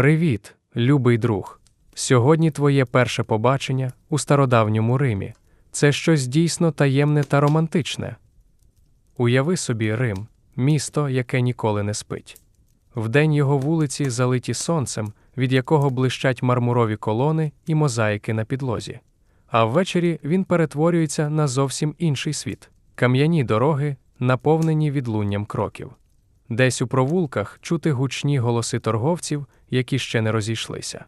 Привіт, любий друг. Сьогодні твоє перше побачення у стародавньому Римі. Це щось дійсно таємне та романтичне. Уяви собі Рим, місто, яке ніколи не спить. Вдень його вулиці залиті сонцем, від якого блищать мармурові колони і мозаїки на підлозі. А ввечері він перетворюється на зовсім інший світ кам'яні дороги, наповнені відлунням кроків. Десь у провулках чути гучні голоси торговців, які ще не розійшлися.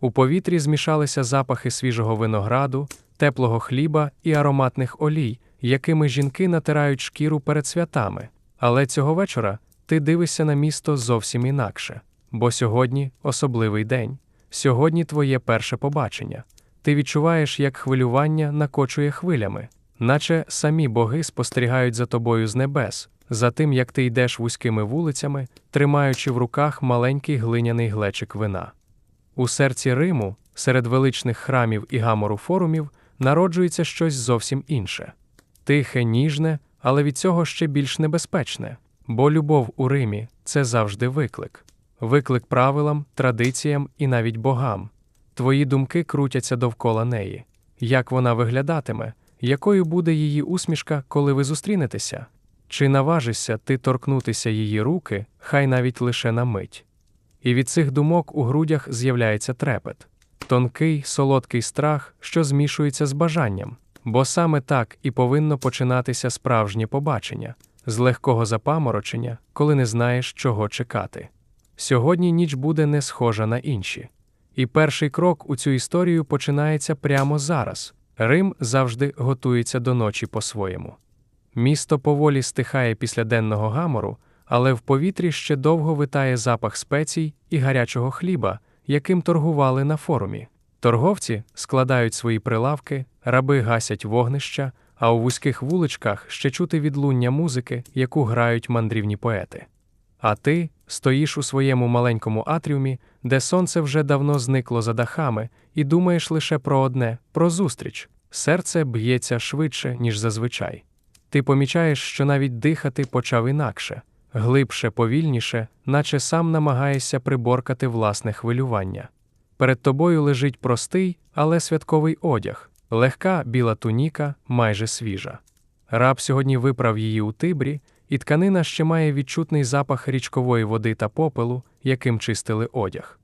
У повітрі змішалися запахи свіжого винограду, теплого хліба і ароматних олій, якими жінки натирають шкіру перед святами. Але цього вечора ти дивишся на місто зовсім інакше, бо сьогодні особливий день, сьогодні твоє перше побачення. Ти відчуваєш, як хвилювання накочує хвилями, наче самі боги спостерігають за тобою з небес, за тим, як ти йдеш вузькими вулицями, тримаючи в руках маленький глиняний глечик вина. У серці Риму, серед величних храмів і гамору форумів, народжується щось зовсім інше тихе, ніжне, але від цього ще більш небезпечне, бо любов у Римі це завжди виклик, виклик правилам, традиціям і навіть богам. Твої думки крутяться довкола неї. Як вона виглядатиме, якою буде її усмішка, коли ви зустрінетеся? Чи наважишся ти торкнутися її руки, хай навіть лише на мить? І від цих думок у грудях з'являється трепет, тонкий, солодкий страх, що змішується з бажанням, бо саме так і повинно починатися справжнє побачення, з легкого запаморочення, коли не знаєш, чого чекати. Сьогодні ніч буде не схожа на інші. І перший крок у цю історію починається прямо зараз. Рим завжди готується до ночі по-своєму. Місто поволі стихає після денного гамору, але в повітрі ще довго витає запах спецій і гарячого хліба, яким торгували на форумі. Торговці складають свої прилавки, раби гасять вогнища, а у вузьких вуличках ще чути відлуння музики, яку грають мандрівні поети. А ти стоїш у своєму маленькому атріумі, де сонце вже давно зникло за дахами, і думаєш лише про одне про зустріч. Серце б'ється швидше, ніж зазвичай. Ти помічаєш, що навіть дихати почав інакше, глибше, повільніше, наче сам намагаєшся приборкати власне хвилювання. Перед тобою лежить простий, але святковий одяг, легка біла туніка, майже свіжа. Раб сьогодні виправ її у тибрі, і тканина ще має відчутний запах річкової води та попелу, яким чистили одяг.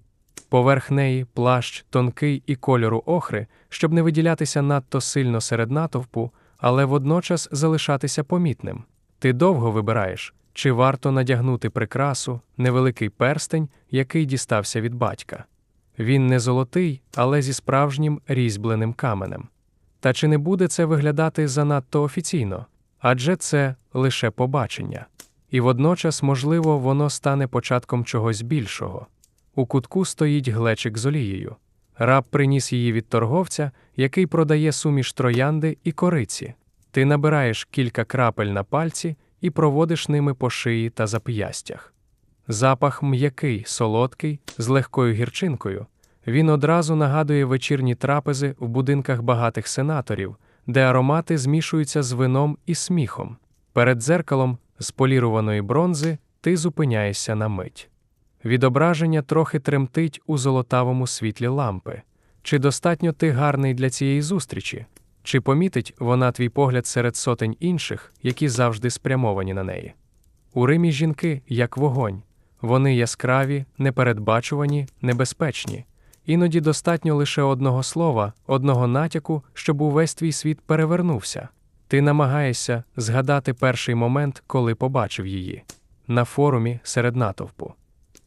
Поверх неї плащ тонкий і кольору охри, щоб не виділятися надто сильно серед натовпу, але водночас залишатися помітним. Ти довго вибираєш, чи варто надягнути прикрасу, невеликий перстень, який дістався від батька. Він не золотий, але зі справжнім різьбленим каменем. Та чи не буде це виглядати занадто офіційно? Адже це лише побачення. І водночас, можливо, воно стане початком чогось більшого. У кутку стоїть глечик з олією. Раб приніс її від торговця, який продає суміш троянди і кориці. Ти набираєш кілька крапель на пальці і проводиш ними по шиї та зап'ястях. Запах м'який, солодкий, з легкою гірчинкою. Він одразу нагадує вечірні трапези в будинках багатих сенаторів, де аромати змішуються з вином і сміхом. Перед дзеркалом з поліруваної бронзи ти зупиняєшся на мить. Відображення трохи тремтить у золотавому світлі лампи. Чи достатньо ти гарний для цієї зустрічі? Чи помітить вона твій погляд серед сотень інших, які завжди спрямовані на неї? У Римі жінки, як вогонь, вони яскраві, непередбачувані, небезпечні. Іноді достатньо лише одного слова, одного натяку, щоб увесь твій світ перевернувся. Ти намагаєшся згадати перший момент, коли побачив її на форумі серед натовпу.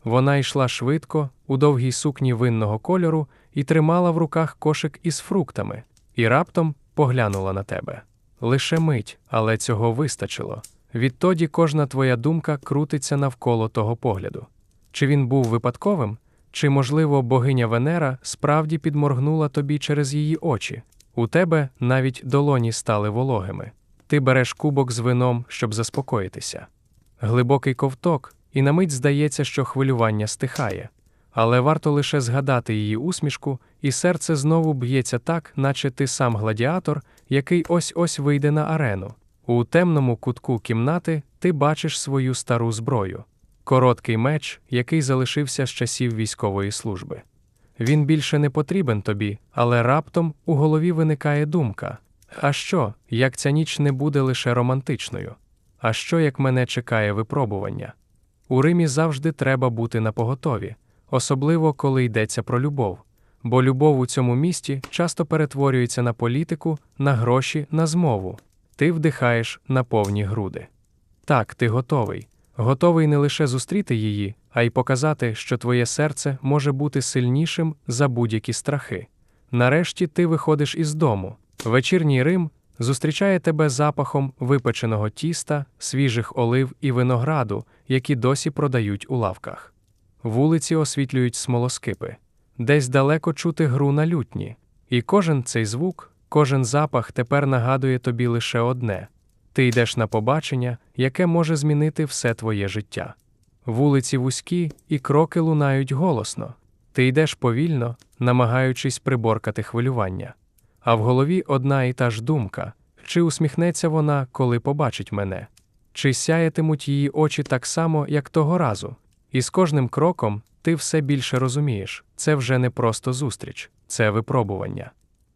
Вона йшла швидко, у довгій сукні винного кольору, і тримала в руках кошик із фруктами, і раптом поглянула на тебе. Лише мить, але цього вистачило. Відтоді кожна твоя думка крутиться навколо того погляду. Чи він був випадковим, чи, можливо, богиня Венера справді підморгнула тобі через її очі? У тебе навіть долоні стали вологими. Ти береш кубок з вином, щоб заспокоїтися. Глибокий ковток, і на мить здається, що хвилювання стихає, але варто лише згадати її усмішку, і серце знову б'ється так, наче ти сам гладіатор, який ось ось вийде на арену. У темному кутку кімнати ти бачиш свою стару зброю. короткий меч, який залишився з часів військової служби. Він більше не потрібен тобі, але раптом у голові виникає думка: а що, як ця ніч не буде лише романтичною? А що як мене чекає випробування? У Римі завжди треба бути напоготові, особливо коли йдеться про любов, бо любов у цьому місті часто перетворюється на політику, на гроші, на змову. Ти вдихаєш на повні груди. Так, ти готовий. Готовий не лише зустріти її, а й показати, що твоє серце може бути сильнішим за будь-які страхи. Нарешті ти виходиш із дому. Вечірній Рим зустрічає тебе запахом випеченого тіста, свіжих олив і винограду, які досі продають у лавках. Вулиці освітлюють смолоскипи, десь далеко чути гру на лютні, і кожен цей звук, кожен запах тепер нагадує тобі лише одне ти йдеш на побачення, яке може змінити все твоє життя. Вулиці вузькі і кроки лунають голосно. Ти йдеш повільно, намагаючись приборкати хвилювання. А в голові одна і та ж думка чи усміхнеться вона, коли побачить мене, чи сяятимуть її очі так само, як того разу. І з кожним кроком ти все більше розумієш це вже не просто зустріч, це випробування.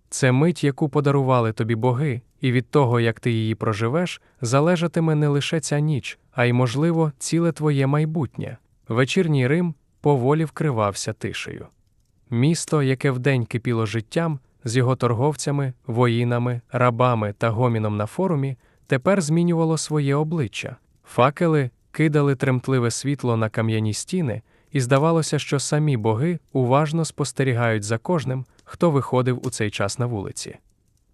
Це мить, яку подарували тобі боги, і від того, як ти її проживеш, залежатиме не лише ця ніч, а й, можливо, ціле твоє майбутнє. Вечірній Рим поволі вкривався тишею. Місто, яке вдень кипіло життям, з його торговцями, воїнами, рабами та гоміном на форумі, тепер змінювало своє обличчя. Факели кидали тремтливе світло на кам'яні стіни, і здавалося, що самі боги уважно спостерігають за кожним, хто виходив у цей час на вулиці.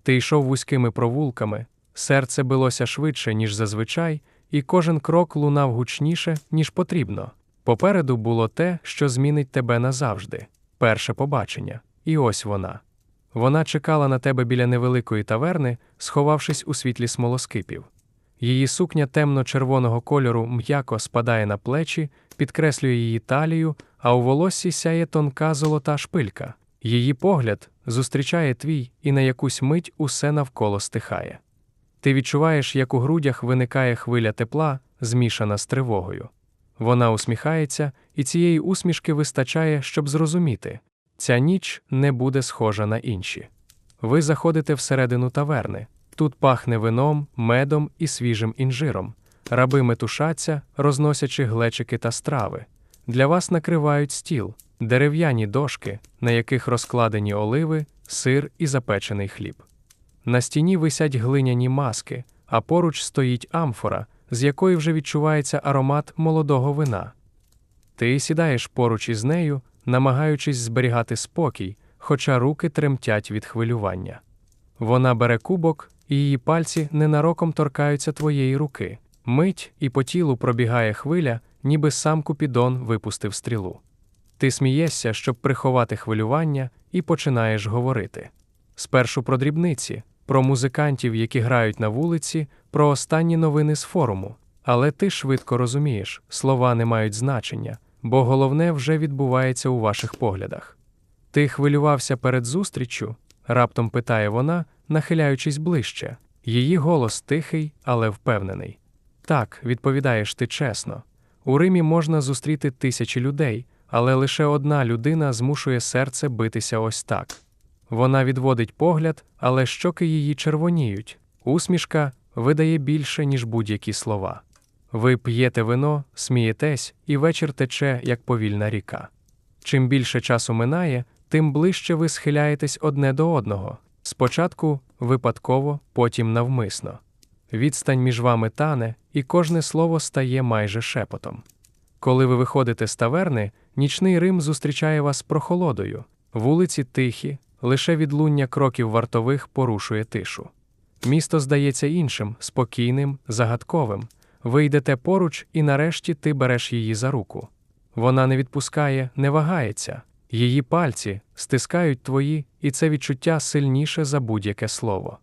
Ти йшов вузькими провулками, серце билося швидше, ніж зазвичай, і кожен крок лунав гучніше, ніж потрібно. Попереду було те, що змінить тебе назавжди перше побачення, і ось вона. Вона чекала на тебе біля невеликої таверни, сховавшись у світлі смолоскипів. Її сукня темно-червоного кольору м'яко спадає на плечі, підкреслює її талію, а у волоссі сяє тонка золота шпилька. Її погляд зустрічає твій, і на якусь мить усе навколо стихає. Ти відчуваєш, як у грудях виникає хвиля тепла, змішана з тривогою. Вона усміхається, і цієї усмішки вистачає, щоб зрозуміти ця ніч не буде схожа на інші. Ви заходите всередину таверни. Тут пахне вином, медом і свіжим інжиром. Раби метушаться, розносячи глечики та страви. Для вас накривають стіл, дерев'яні дошки, на яких розкладені оливи, сир і запечений хліб. На стіні висять глиняні маски, а поруч стоїть амфора, з якої вже відчувається аромат молодого вина. Ти сідаєш поруч із нею, намагаючись зберігати спокій, хоча руки тремтять від хвилювання. Вона бере кубок, і її пальці ненароком торкаються твоєї руки. Мить і по тілу пробігає хвиля, ніби сам Купідон випустив стрілу. Ти смієшся, щоб приховати хвилювання, і починаєш говорити. Спершу про дрібниці, про музикантів, які грають на вулиці, про останні новини з форуму. Але ти швидко розумієш, слова не мають значення, бо головне вже відбувається у ваших поглядах. Ти хвилювався перед зустріччю? раптом питає вона, нахиляючись ближче. Її голос тихий, але впевнений. Так, відповідаєш ти чесно. У Римі можна зустріти тисячі людей, але лише одна людина змушує серце битися ось так. Вона відводить погляд, але щоки її червоніють. Усмішка видає більше, ніж будь-які слова. Ви п'єте вино, смієтесь, і вечір тече, як повільна ріка. Чим більше часу минає, тим ближче ви схиляєтесь одне до одного. Спочатку випадково, потім навмисно. Відстань між вами тане, і кожне слово стає майже шепотом. Коли ви виходите з таверни, нічний Рим зустрічає вас прохолодою, вулиці тихі, лише відлуння кроків вартових порушує тишу. Місто здається іншим, спокійним, загадковим. Ви йдете поруч, і нарешті ти береш її за руку. Вона не відпускає, не вагається. Її пальці стискають твої, і це відчуття сильніше за будь-яке слово.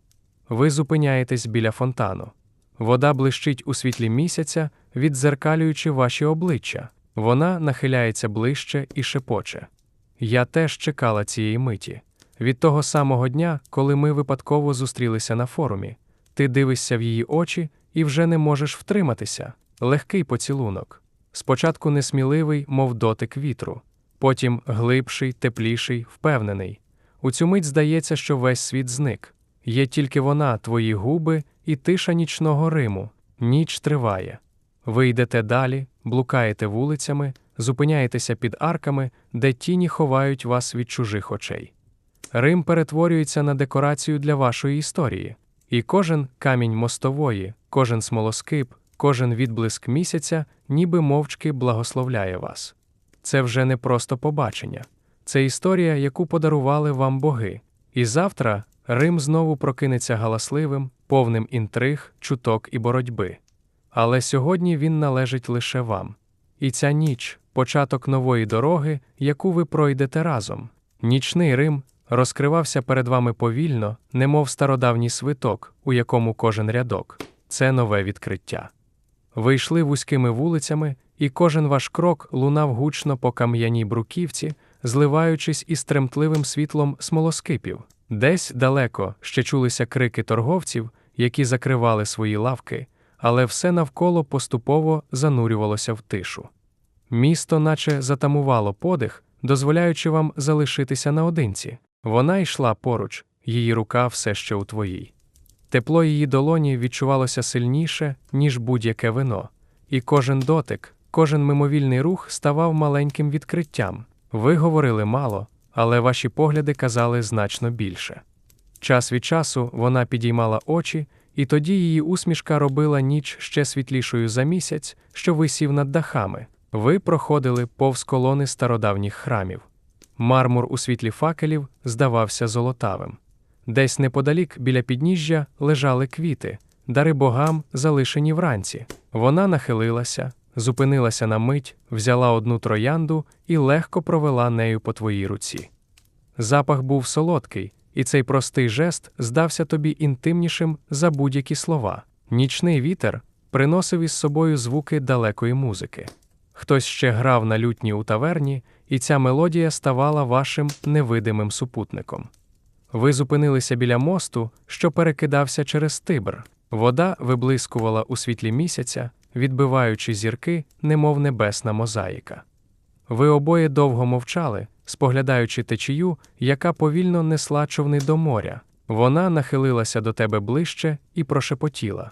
Ви зупиняєтесь біля фонтану. Вода блищить у світлі місяця, віддзеркалюючи ваші обличчя. Вона нахиляється ближче і шепоче. Я теж чекала цієї миті. Від того самого дня, коли ми випадково зустрілися на форумі. Ти дивишся в її очі і вже не можеш втриматися. Легкий поцілунок. спочатку несміливий, мов дотик вітру, потім глибший, тепліший, впевнений. У цю мить здається, що весь світ зник. Є тільки вона, твої губи і тиша нічного Риму. Ніч триває. Ви йдете далі, блукаєте вулицями, зупиняєтеся під арками, де тіні ховають вас від чужих очей. Рим перетворюється на декорацію для вашої історії, і кожен камінь мостової, кожен смолоскип, кожен відблиск місяця ніби мовчки благословляє вас. Це вже не просто побачення, це історія, яку подарували вам боги. І завтра Рим знову прокинеться галасливим, повним інтриг, чуток і боротьби. Але сьогодні він належить лише вам. І ця ніч початок нової дороги, яку ви пройдете разом. Нічний Рим розкривався перед вами повільно, немов стародавній свиток, у якому кожен рядок це нове відкриття. Ви йшли вузькими вулицями, і кожен ваш крок лунав гучно по кам'яній бруківці, зливаючись із тремтливим світлом смолоскипів. Десь далеко ще чулися крики торговців, які закривали свої лавки, але все навколо поступово занурювалося в тишу. Місто, наче затамувало подих, дозволяючи вам залишитися наодинці. Вона йшла поруч, її рука все ще у твоїй. Тепло її долоні відчувалося сильніше, ніж будь-яке вино, і кожен дотик, кожен мимовільний рух ставав маленьким відкриттям. Ви говорили мало, але ваші погляди казали значно більше. Час від часу вона підіймала очі, і тоді її усмішка робила ніч ще світлішою за місяць, що висів над дахами. Ви проходили повз колони стародавніх храмів. Мармур у світлі факелів здавався золотавим. Десь неподалік біля підніжжя лежали квіти, дари богам, залишені вранці. Вона нахилилася, зупинилася на мить, взяла одну троянду і легко провела нею по твоїй руці. Запах був солодкий, і цей простий жест здався тобі інтимнішим за будь-які слова. Нічний вітер приносив із собою звуки далекої музики. Хтось ще грав на лютні у таверні, і ця мелодія ставала вашим невидимим супутником. Ви зупинилися біля мосту, що перекидався через тибр. Вода виблискувала у світлі місяця, відбиваючи зірки, немов небесна мозаїка. Ви обоє довго мовчали, споглядаючи течію, яка повільно несла човни до моря. Вона нахилилася до тебе ближче і прошепотіла: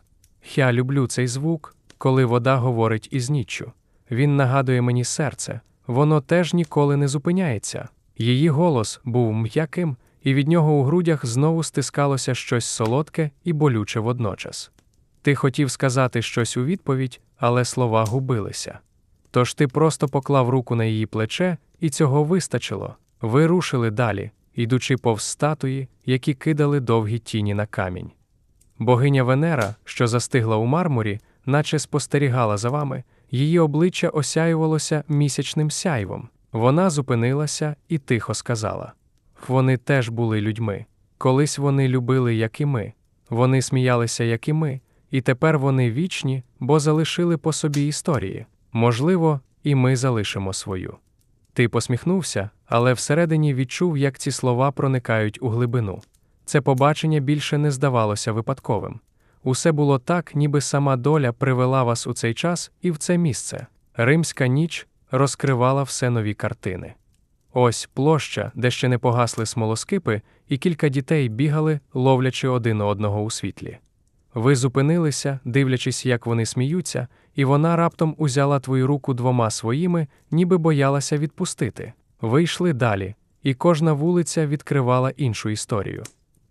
Я люблю цей звук, коли вода говорить із ніччю. Він нагадує мені серце, воно теж ніколи не зупиняється. Її голос був м'яким, і від нього у грудях знову стискалося щось солодке і болюче водночас. Ти хотів сказати щось у відповідь, але слова губилися. Тож ти просто поклав руку на її плече, і цього вистачило. Ви рушили далі, йдучи повз статуї, які кидали довгі тіні на камінь. Богиня Венера, що застигла у мармурі, наче спостерігала за вами, її обличчя осяювалося місячним сяйвом. Вона зупинилася і тихо сказала: Вони теж були людьми. Колись вони любили, як і ми, вони сміялися, як і ми, і тепер вони вічні, бо залишили по собі історії. Можливо, і ми залишимо свою. Ти посміхнувся, але всередині відчув, як ці слова проникають у глибину. Це побачення більше не здавалося випадковим. Усе було так, ніби сама доля привела вас у цей час і в це місце. Римська ніч розкривала все нові картини. Ось площа, де ще не погасли смолоскипи, і кілька дітей бігали, ловлячи один одного у світлі. Ви зупинилися, дивлячись, як вони сміються, і вона раптом узяла твою руку двома своїми, ніби боялася відпустити. Ви йшли далі, і кожна вулиця відкривала іншу історію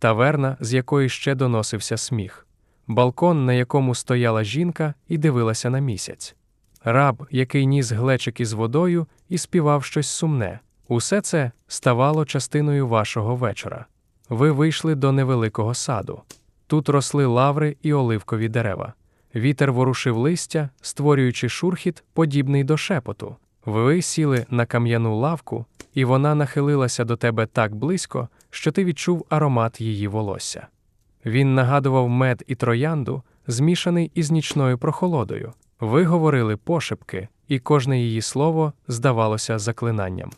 таверна, з якої ще доносився сміх, балкон, на якому стояла жінка і дивилася на місяць, раб, який ніс глечик із водою і співав щось сумне. Усе це ставало частиною вашого вечора. Ви вийшли до невеликого саду. Тут росли лаври і оливкові дерева. Вітер ворушив листя, створюючи шурхіт, подібний до шепоту. Ви сіли на кам'яну лавку, і вона нахилилася до тебе так близько, що ти відчув аромат її волосся. Він нагадував мед і троянду, змішаний із нічною прохолодою. Ви говорили пошепки, і кожне її слово здавалося заклинанням.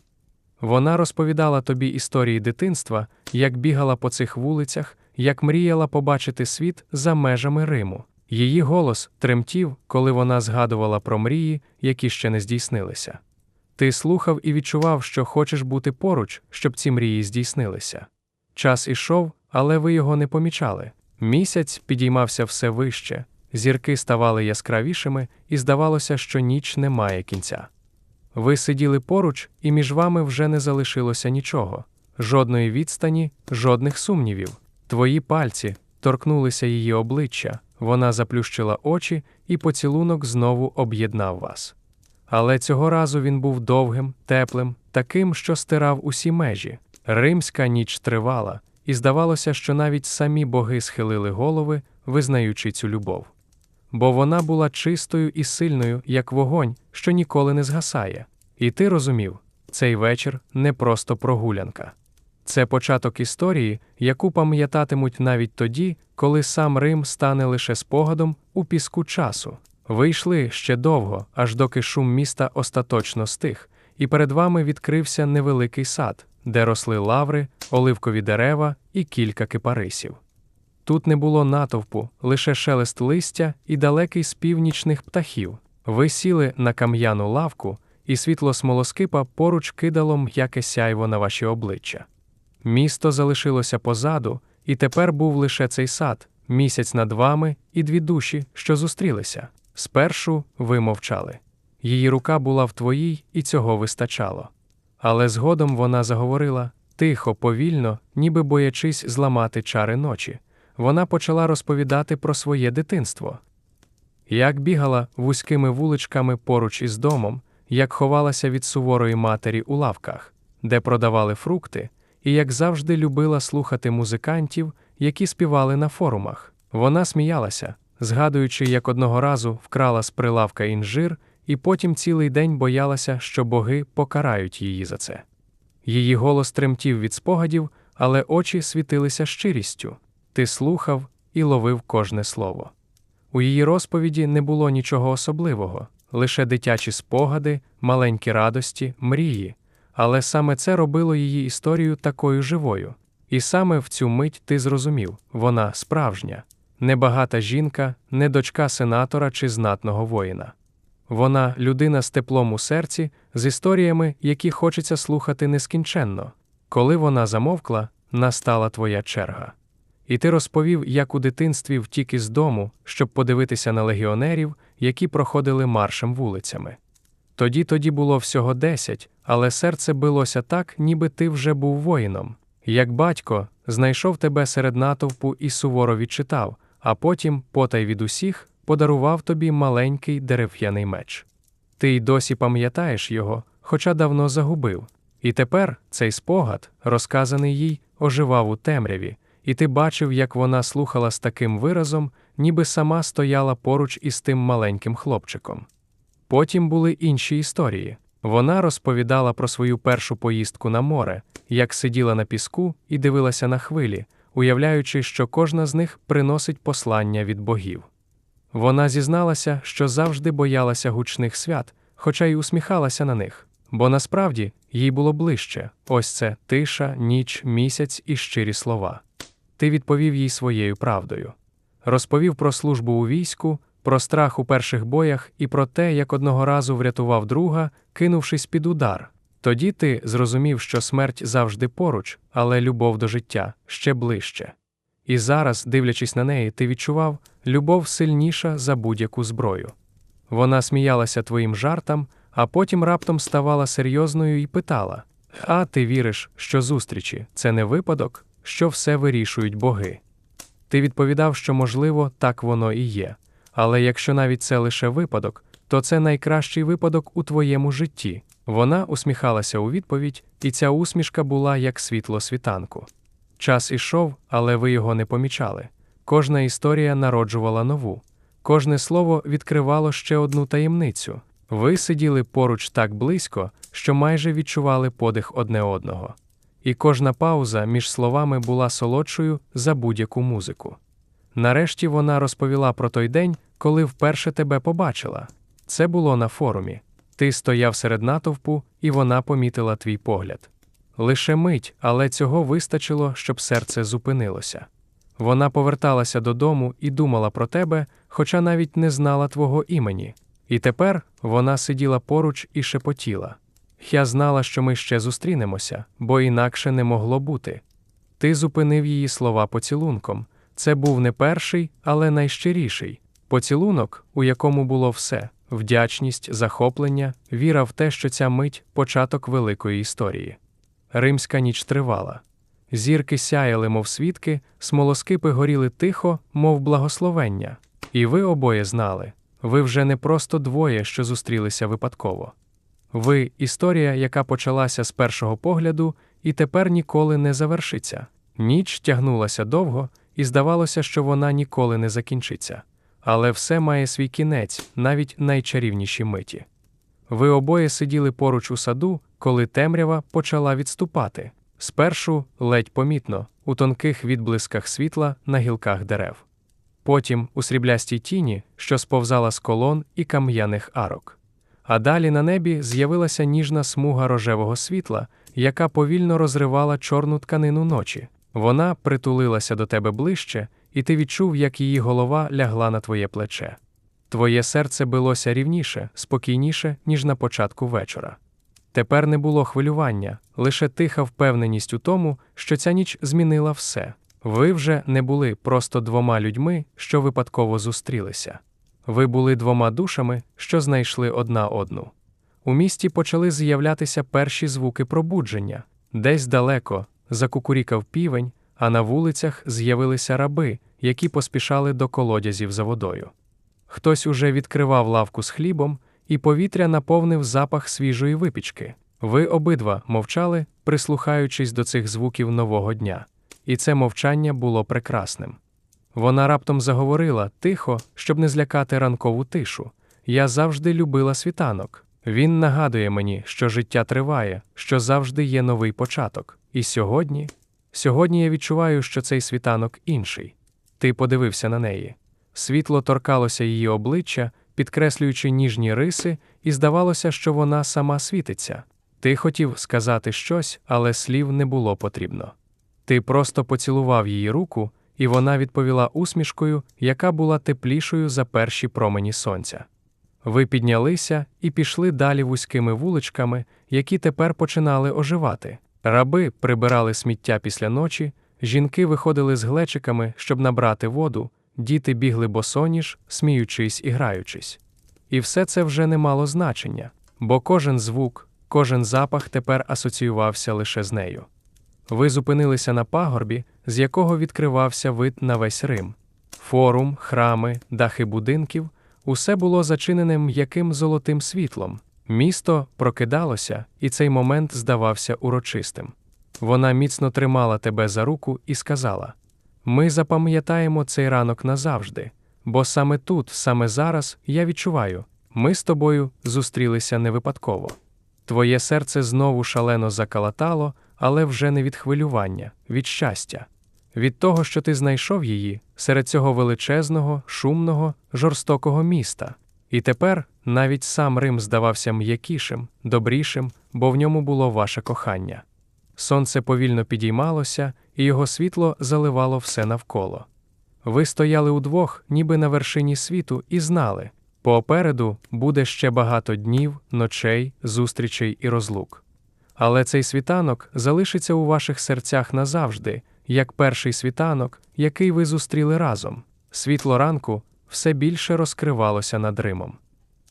Вона розповідала тобі історії дитинства, як бігала по цих вулицях, як мріяла побачити світ за межами Риму. Її голос тремтів, коли вона згадувала про мрії, які ще не здійснилися. Ти слухав і відчував, що хочеш бути поруч, щоб ці мрії здійснилися. Час ішов, але ви його не помічали. Місяць підіймався все вище, зірки ставали яскравішими, і здавалося, що ніч не має кінця. Ви сиділи поруч, і між вами вже не залишилося нічого, жодної відстані, жодних сумнівів. Твої пальці торкнулися її обличчя, вона заплющила очі, і поцілунок знову об'єднав вас. Але цього разу він був довгим, теплим, таким, що стирав усі межі. Римська ніч тривала, і здавалося, що навіть самі боги схилили голови, визнаючи цю любов. Бо вона була чистою і сильною, як вогонь, що ніколи не згасає. І ти розумів, цей вечір не просто прогулянка. Це початок історії, яку пам'ятатимуть навіть тоді, коли сам Рим стане лише спогадом у піску часу. Ви йшли ще довго, аж доки шум міста остаточно стих, і перед вами відкрився невеликий сад, де росли лаври, оливкові дерева і кілька кипарисів. Тут не було натовпу, лише шелест листя і далекий спів нічних птахів. Ви сіли на кам'яну лавку, і світло смолоскипа поруч кидало м'яке сяйво на ваші обличчя. Місто залишилося позаду, і тепер був лише цей сад, місяць над вами і дві душі, що зустрілися. Спершу ви мовчали. Її рука була в твоїй, і цього вистачало. Але згодом вона заговорила тихо, повільно, ніби боячись зламати чари ночі. Вона почала розповідати про своє дитинство. Як бігала вузькими вуличками поруч із домом, як ховалася від суворої матері у лавках, де продавали фрукти, і як завжди любила слухати музикантів, які співали на форумах. Вона сміялася, згадуючи, як одного разу вкрала з прилавка інжир, і потім цілий день боялася, що боги покарають її за це. Її голос тремтів від спогадів, але очі світилися щирістю. Ти слухав і ловив кожне слово. У її розповіді не було нічого особливого, лише дитячі спогади, маленькі радості, мрії, але саме це робило її історію такою живою. І саме в цю мить ти зрозумів вона справжня, небагата жінка, не дочка сенатора чи знатного воїна. Вона людина з теплом у серці, з історіями, які хочеться слухати нескінченно. Коли вона замовкла, настала твоя черга. І ти розповів, як у дитинстві втік із дому, щоб подивитися на легіонерів, які проходили маршем вулицями. Тоді тоді було всього десять, але серце билося так, ніби ти вже був воїном. Як батько, знайшов тебе серед натовпу і суворо відчитав, а потім, потай від усіх, подарував тобі маленький дерев'яний меч. Ти й досі пам'ятаєш його, хоча давно загубив. І тепер цей спогад, розказаний їй, оживав у темряві, і ти бачив, як вона слухала з таким виразом, ніби сама стояла поруч із тим маленьким хлопчиком. Потім були інші історії. Вона розповідала про свою першу поїздку на море, як сиділа на піску і дивилася на хвилі, уявляючи, що кожна з них приносить послання від богів. Вона зізналася, що завжди боялася гучних свят, хоча й усміхалася на них, бо насправді їй було ближче ось це тиша, ніч, місяць і щирі слова. Ти відповів їй своєю правдою. Розповів про службу у війську, про страх у перших боях і про те, як одного разу врятував друга, кинувшись під удар. Тоді ти зрозумів, що смерть завжди поруч, але любов до життя ще ближче. І зараз, дивлячись на неї, ти відчував любов сильніша за будь-яку зброю. Вона сміялася твоїм жартам, а потім раптом ставала серйозною і питала: А ти віриш, що зустрічі це не випадок, що все вирішують боги? Ти відповідав, що, можливо, так воно і є, але якщо навіть це лише випадок, то це найкращий випадок у твоєму житті. Вона усміхалася у відповідь, і ця усмішка була як світло світанку. Час ішов, але ви його не помічали. Кожна історія народжувала нову, кожне слово відкривало ще одну таємницю. Ви сиділи поруч так близько, що майже відчували подих одне одного. І кожна пауза між словами була солодшою за будь-яку музику. Нарешті вона розповіла про той день, коли вперше тебе побачила. Це було на форумі. Ти стояв серед натовпу, і вона помітила твій погляд. Лише мить, але цього вистачило, щоб серце зупинилося. Вона поверталася додому і думала про тебе, хоча навіть не знала твого імені. І тепер вона сиділа поруч і шепотіла. Я знала, що ми ще зустрінемося, бо інакше не могло бути. Ти зупинив її слова поцілунком. Це був не перший, але найщиріший поцілунок, у якому було все вдячність, захоплення, віра в те, що ця мить початок великої історії. Римська ніч тривала. Зірки сяяли, мов свідки, смолоскипи горіли тихо, мов благословення. І ви обоє знали ви вже не просто двоє, що зустрілися випадково. Ви історія, яка почалася з першого погляду і тепер ніколи не завершиться. Ніч тягнулася довго, і здавалося, що вона ніколи не закінчиться. Але все має свій кінець, навіть найчарівніші миті. Ви обоє сиділи поруч у саду, коли темрява почала відступати. Спершу ледь помітно, у тонких відблисках світла на гілках дерев. Потім у сріблястій тіні, що сповзала з колон і кам'яних арок. А далі на небі з'явилася ніжна смуга рожевого світла, яка повільно розривала чорну тканину ночі. Вона притулилася до тебе ближче, і ти відчув, як її голова лягла на твоє плече. Твоє серце билося рівніше, спокійніше, ніж на початку вечора. Тепер не було хвилювання, лише тиха впевненість у тому, що ця ніч змінила все. Ви вже не були просто двома людьми, що випадково зустрілися. Ви були двома душами, що знайшли одна одну. У місті почали з'являтися перші звуки пробудження, десь далеко закукурікав півень, а на вулицях з'явилися раби, які поспішали до колодязів за водою. Хтось уже відкривав лавку з хлібом, і повітря наповнив запах свіжої випічки. Ви обидва мовчали, прислухаючись до цих звуків нового дня, і це мовчання було прекрасним. Вона раптом заговорила тихо, щоб не злякати ранкову тишу. Я завжди любила світанок. Він нагадує мені, що життя триває, що завжди є новий початок. І сьогодні, сьогодні я відчуваю, що цей світанок інший. Ти подивився на неї. Світло торкалося її обличчя, підкреслюючи ніжні риси, і здавалося, що вона сама світиться. Ти хотів сказати щось, але слів не було потрібно. Ти просто поцілував її руку, і вона відповіла усмішкою, яка була теплішою за перші промені сонця. Ви піднялися і пішли далі вузькими вуличками, які тепер починали оживати. Раби прибирали сміття після ночі, жінки виходили з глечиками, щоб набрати воду, діти бігли босоніж, сміючись і граючись. І все це вже не мало значення, бо кожен звук, кожен запах тепер асоціювався лише з нею. Ви зупинилися на пагорбі, з якого відкривався вид на весь Рим. Форум, храми, дахи будинків усе було зачинене м'яким золотим світлом. Місто прокидалося, і цей момент здавався урочистим. Вона міцно тримала тебе за руку і сказала: Ми запам'ятаємо цей ранок назавжди, бо саме тут, саме зараз, я відчуваю, ми з тобою зустрілися не випадково. Твоє серце знову шалено закалатало, але вже не від хвилювання, від щастя, від того, що ти знайшов її серед цього величезного, шумного, жорстокого міста. І тепер навіть сам Рим здавався м'якішим, добрішим, бо в ньому було ваше кохання. Сонце повільно підіймалося, і його світло заливало все навколо. Ви стояли удвох, ніби на вершині світу, і знали попереду буде ще багато днів, ночей, зустрічей і розлук. Але цей світанок залишиться у ваших серцях назавжди, як перший світанок, який ви зустріли разом. Світло ранку все більше розкривалося над Римом.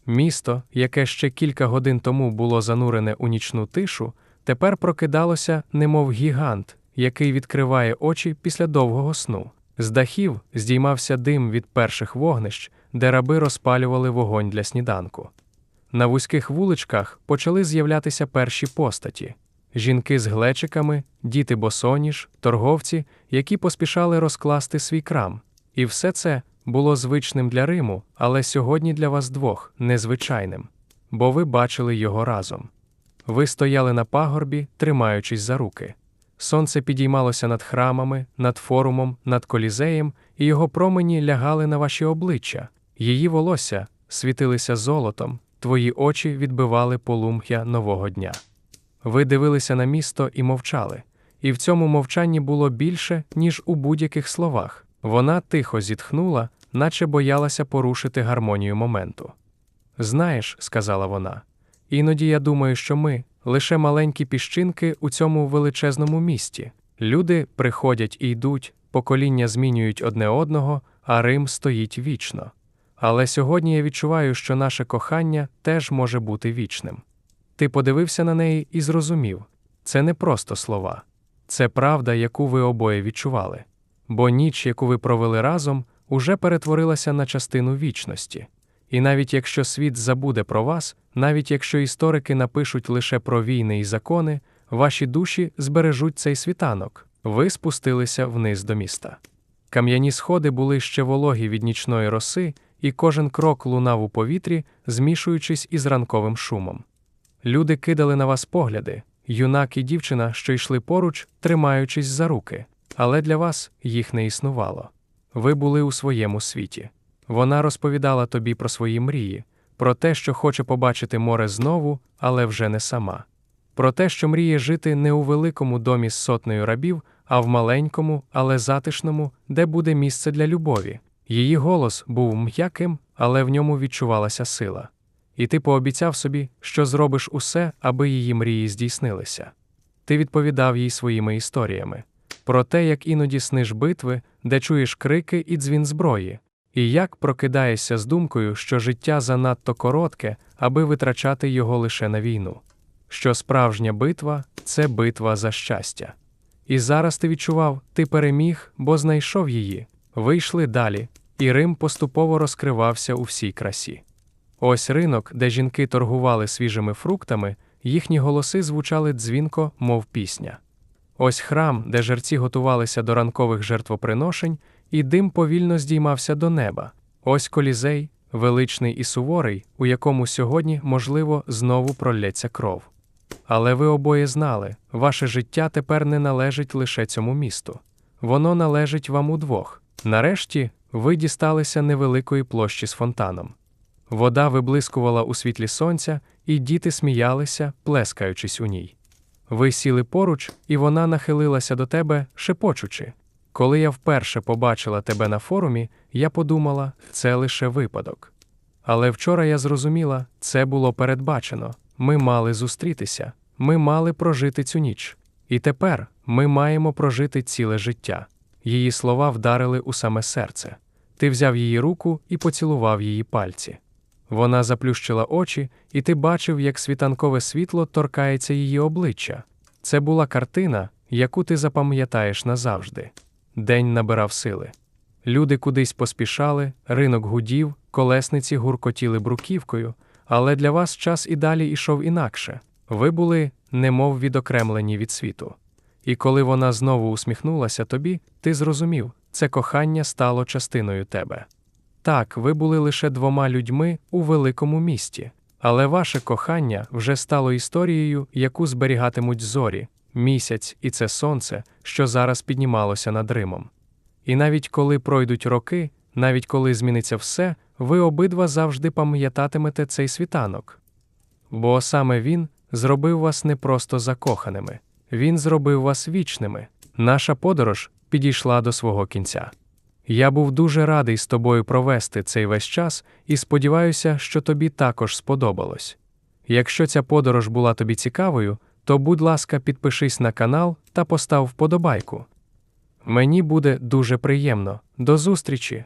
Місто, яке ще кілька годин тому було занурене у нічну тишу, тепер прокидалося, немов гігант, який відкриває очі після довгого сну. З дахів здіймався дим від перших вогнищ, де раби розпалювали вогонь для сніданку. На вузьких вуличках почали з'являтися перші постаті жінки з глечиками, діти босоніж, торговці, які поспішали розкласти свій крам. І все це було звичним для Риму, але сьогодні для вас двох незвичайним, бо ви бачили його разом. Ви стояли на пагорбі, тримаючись за руки. Сонце підіймалося над храмами, над форумом, над колізеєм, і його промені лягали на ваші обличчя, її волосся світилися золотом, твої очі відбивали полум'я нового дня. Ви дивилися на місто і мовчали, І в цьому мовчанні було більше, ніж у будь-яких словах. Вона тихо зітхнула, наче боялася порушити гармонію моменту. Знаєш, сказала вона, іноді я думаю, що ми лише маленькі піщинки у цьому величезному місті. Люди приходять і йдуть, покоління змінюють одне одного, а Рим стоїть вічно. Але сьогодні я відчуваю, що наше кохання теж може бути вічним. Ти подивився на неї і зрозумів це не просто слова, це правда, яку ви обоє відчували. Бо ніч, яку ви провели разом, уже перетворилася на частину вічності. І навіть якщо світ забуде про вас, навіть якщо історики напишуть лише про війни і закони, ваші душі збережуть цей світанок. Ви спустилися вниз до міста. Кам'яні сходи були ще вологі від нічної роси, і кожен крок лунав у повітрі, змішуючись із ранковим шумом. Люди кидали на вас погляди, юнак і дівчина, що йшли поруч, тримаючись за руки, але для вас їх не існувало. Ви були у своєму світі. Вона розповідала тобі про свої мрії, про те, що хоче побачити море знову, але вже не сама. Про те, що мріє жити не у великому домі з сотнею рабів, а в маленькому, але затишному, де буде місце для любові. Її голос був м'яким, але в ньому відчувалася сила. І ти пообіцяв собі, що зробиш усе, аби її мрії здійснилися. Ти відповідав їй своїми історіями про те, як іноді сниш битви, де чуєш крики і дзвін зброї, і як прокидаєшся з думкою, що життя занадто коротке, аби витрачати його лише на війну, що справжня битва це битва за щастя. І зараз ти відчував, ти переміг, бо знайшов її, вийшли далі, і Рим поступово розкривався у всій красі. Ось ринок, де жінки торгували свіжими фруктами, їхні голоси звучали дзвінко, мов пісня. Ось храм, де жерці готувалися до ранкових жертвоприношень, і дим повільно здіймався до неба. Ось колізей, величний і суворий, у якому сьогодні, можливо, знову пролється кров. Але ви обоє знали, ваше життя тепер не належить лише цьому місту. Воно належить вам удвох. Нарешті ви дісталися невеликої площі з фонтаном. Вода виблискувала у світлі сонця, і діти сміялися, плескаючись у ній. Ви сіли поруч, і вона нахилилася до тебе, шепочучи. Коли я вперше побачила тебе на форумі, я подумала, це лише випадок. Але вчора я зрозуміла, це було передбачено. Ми мали зустрітися, ми мали прожити цю ніч. І тепер ми маємо прожити ціле життя. Її слова вдарили у саме серце. Ти взяв її руку і поцілував її пальці. Вона заплющила очі, і ти бачив, як світанкове світло торкається її обличчя. Це була картина, яку ти запам'ятаєш назавжди. День набирав сили. Люди кудись поспішали, ринок гудів, колесниці гуркотіли бруківкою, але для вас час і далі йшов інакше. Ви були, немов відокремлені від світу. І коли вона знову усміхнулася тобі, ти зрозумів, це кохання стало частиною тебе. Так, ви були лише двома людьми у великому місті, але ваше кохання вже стало історією, яку зберігатимуть зорі, місяць і це сонце, що зараз піднімалося над Римом. І навіть коли пройдуть роки, навіть коли зміниться все, ви обидва завжди пам'ятатимете цей світанок. Бо саме він зробив вас не просто закоханими, він зробив вас вічними. Наша подорож підійшла до свого кінця. Я був дуже радий з тобою провести цей весь час і сподіваюся, що тобі також сподобалось. Якщо ця подорож була тобі цікавою, то будь ласка, підпишись на канал та постав вподобайку. Мені буде дуже приємно. До зустрічі!